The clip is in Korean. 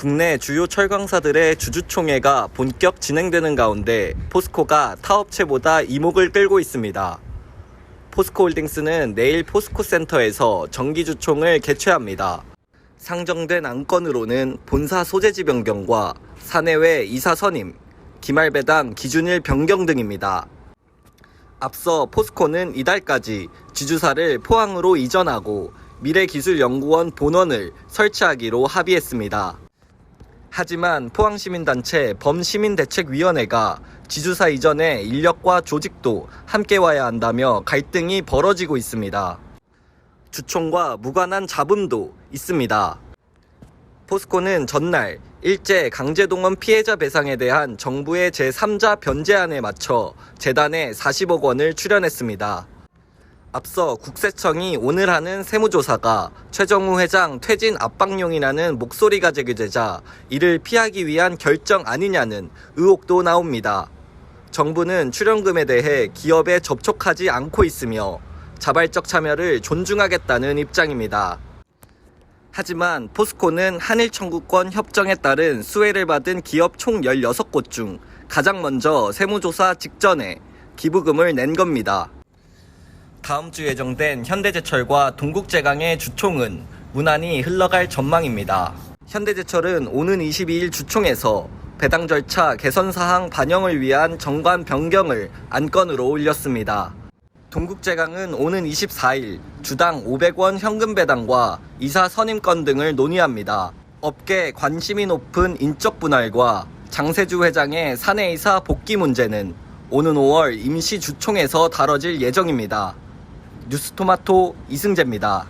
국내 주요 철강사들의 주주총회가 본격 진행되는 가운데 포스코가 타업체보다 이목을 끌고 있습니다. 포스코홀딩스는 내일 포스코센터에서 정기주총을 개최합니다. 상정된 안건으로는 본사 소재지 변경과 사내외 이사 선임, 기말 배당 기준일 변경 등입니다. 앞서 포스코는 이달까지 지주사를 포항으로 이전하고 미래기술연구원 본원을 설치하기로 합의했습니다. 하지만 포항시민단체 범시민대책위원회가 지주사 이전에 인력과 조직도 함께 와야 한다며 갈등이 벌어지고 있습니다. 주총과 무관한 잡음도 있습니다. 포스코는 전날 일제 강제동원 피해자 배상에 대한 정부의 제3자 변제안에 맞춰 재단에 40억 원을 출연했습니다. 앞서 국세청이 오늘 하는 세무조사가 최정우 회장 퇴진 압박용이라는 목소리가 제기되자 이를 피하기 위한 결정 아니냐는 의혹도 나옵니다. 정부는 출연금에 대해 기업에 접촉하지 않고 있으며 자발적 참여를 존중하겠다는 입장입니다. 하지만 포스코는 한일 청구권 협정에 따른 수혜를 받은 기업 총 16곳 중 가장 먼저 세무조사 직전에 기부금을 낸 겁니다. 다음 주 예정된 현대제철과 동국제강의 주총은 무난히 흘러갈 전망입니다. 현대제철은 오는 22일 주총에서 배당 절차 개선 사항 반영을 위한 정관 변경을 안건으로 올렸습니다. 동국제강은 오는 24일 주당 500원 현금 배당과 이사 선임권 등을 논의합니다. 업계 관심이 높은 인적 분할과 장세주 회장의 사내이사 복귀 문제는 오는 5월 임시 주총에서 다뤄질 예정입니다. 뉴스토마토 이승재입니다.